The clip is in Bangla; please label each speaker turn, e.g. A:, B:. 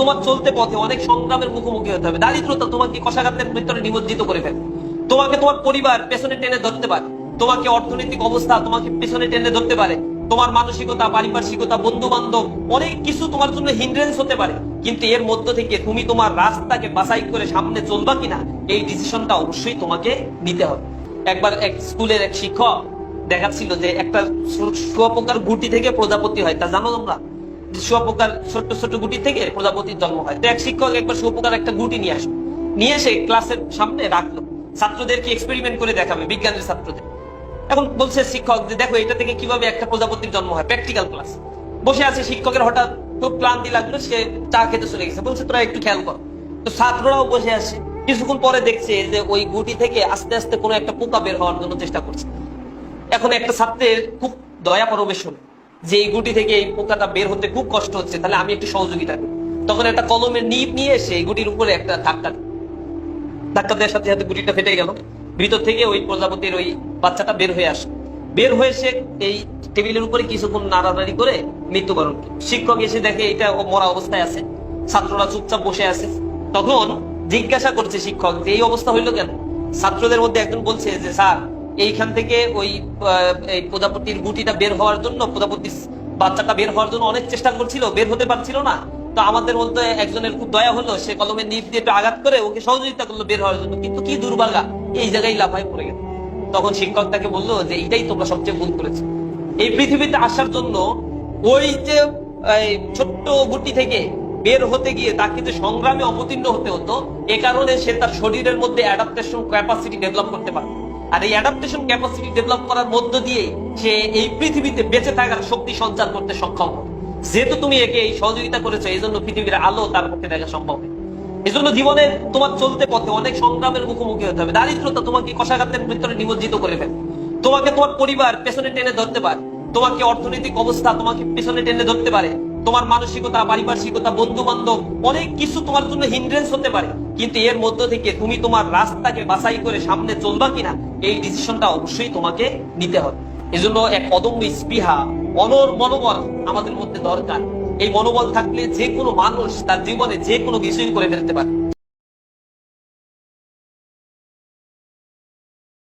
A: তোমার চলতে পথে অনেক সংগ্রামের মুখোমুখি হতে হবে। দারিদ্রতা তোমাকে কষাঘাতের ভিতরে নিমজ্জিত করে ফেলে। তোমাকে তোমার পরিবার পেছনে টেনে ধরতে পারে। তোমাকে অর্থনৈতিক অবস্থা তোমাকে পেছনে টেনে ধরতে পারে। তোমার মানসিকতা, পারিপার্শ্বিকতা বন্ধু বান্ধব অনেক কিছু তোমার জন্য হিন্ড্রেন্স হতে পারে। কিন্তু এর মধ্য থেকে তুমি তোমার রাস্তাকে বাছাই করে সামনে চলবা কিনা, এই ডিসিশনটা অবশ্যই তোমাকে নিতে হবে। একবার এক স্কুলের এক শিক্ষক দেখাচ্ছিল যে একটা শুঁয়াপোকার গুটি থেকে প্রজাপতি হয়। তা জানো তোমরা? শুয়াপোকার ছোট্ট ছোট্ট গুটি থেকে প্রজাপতির জন্ম হয়। তো এক শিক্ষক একবার শুয়াপোকার একটা গুটি নিয়ে আসলো। নিয়ে এসে ক্লাসের সামনে রাখল। ছাত্রদেরকে এক্সপেরিমেন্ট করে দেখাবে, বিজ্ঞানের ছাত্রদের। এখন বলছে শিক্ষক যে, দেখো, এটা থেকে কীভাবে একটা প্রজাপতির জন্ম হয়? প্র্যাকটিক্যাল ক্লাস বসে আছে শিক্ষকের, হঠাৎ খুব ক্লান্তি লাগল, সে চা খেতে চলে গেছে। বলছে, তোরা একটু খেয়াল কর। তো ছাত্ররাও বসে আছে। কিছুক্ষণ পরে দেখছে যে, ওই গুটি থেকে আস্তে আস্তে কোনো একটা পোকা বের হওয়ার জন্য চেষ্টা করছে। এখন একটা ছাত্রের খুব দয়া পরবেশ হলো যে এই গুটি থেকে এই পোকাটা বের হতে খুব কষ্ট হচ্ছে, তাহলে আমি একটু সহযোগিতা করি। তখন একটা কলমের নিপ নিয়ে এসে এই গুটির উপরে একটা ধাক্কা। ধাক্কা দেওয়ার সাথে সাথে গুটিটা ফেটে গেল। ভিতর থেকে ওই প্রজাপতির ওই বাচ্চাটা বের হয়ে আসে বের হয়ে এই টেবিলের উপরে কিছুক্ষণ নাড়ানাড়ি করে মৃত্যুবরণ। শিক্ষক এসে দেখে এটা মরা অবস্থায় আছে। ছাত্ররা চুপচাপ বসে আছে। তখন জিজ্ঞাসা করছে শিক্ষক যে, এই অবস্থা হইল কেন? ছাত্রদের মধ্যে একজন বলছে যে, স্যার এইখান থেকে ওই প্রজাপতির গুটিটা বের হওয়ার জন্য, প্রজাপতির বাচ্চাটা বের হওয়ার জন্য অনেক চেষ্টা করছিল, বের হতে পারছিল না। তো আমাদের মধ্যে একজনের খুব দয়া হলো, সে কলমের নিপ দিয়ে একটু আঘাত করে ওকে সহযোগিতা করল বের হওয়ার জন্য। কিন্তু কি দুর্ভাগা এই জায়গায় লাফায় পড়ে গেল। তখন শিক্ষক তাকে বলল যে, এইটাই তোমরা সবচেয়ে ভুল করেছ। এই পৃথিবীতে আসার জন্য ওই যে ছোট্ট গুটি থেকে বের হতে গিয়ে তাকে যে সংগ্রামে অবতীর্ণ হতে হতো, এ কারণে সে তার শরীরের মধ্যে অ্যাডাপ্টেশন ক্যাপাসিটি ডেভেলপ করতে পারে আর এই অ্যাডাপ্টেশন ক্যাপাসিটি ডেভেলপ করার মধ্য দিয়ে সে এই পৃথিবীতে বেঁচে থাকার শক্তি সঞ্চার করতে সক্ষম। যেহেতু তুমি একে এই সহযোগিতা করেছ এই জন্য পৃথিবীর আলো তার পক্ষে দেখা সম্ভব। এই জন্য জীবনে তোমার চলতে পথে অনেক সংগ্রামের মুখোমুখি হতে হবে। দারিদ্রতা তোমাকে কষাঘাতের ভিতরে নিমজ্জিত করে ফেলে। তোমাকে তোমার পরিবার পেছনে টেনে ধরতে পারে। তোমাকে অর্থনৈতিক অবস্থা তোমাকে পেছনে টেনে ধরতে পারে। তোমার মানসিকতা, পারিপার্শ্বিকতা বন্ধু বান্ধব অনেক কিছু তোমার জন্য হিন্ড্রেন্স হতে পারে। কিন্তু এর মধ্য থেকে তুমি তোমার রাস্তাকে বাছাই করে সামনে চলবা কিনা, এই ডিসিশনটা অবশ্যই তোমাকে নিতে হবে। এজন্য এক অদম্য স্পৃহা, অনর মনোবল আমাদের মধ্যে দরকার। এই মনোবল থাকলে যে কোনো মানুষ তার জীবনে যে কোনো কিছুই করে ফেলতে পারে।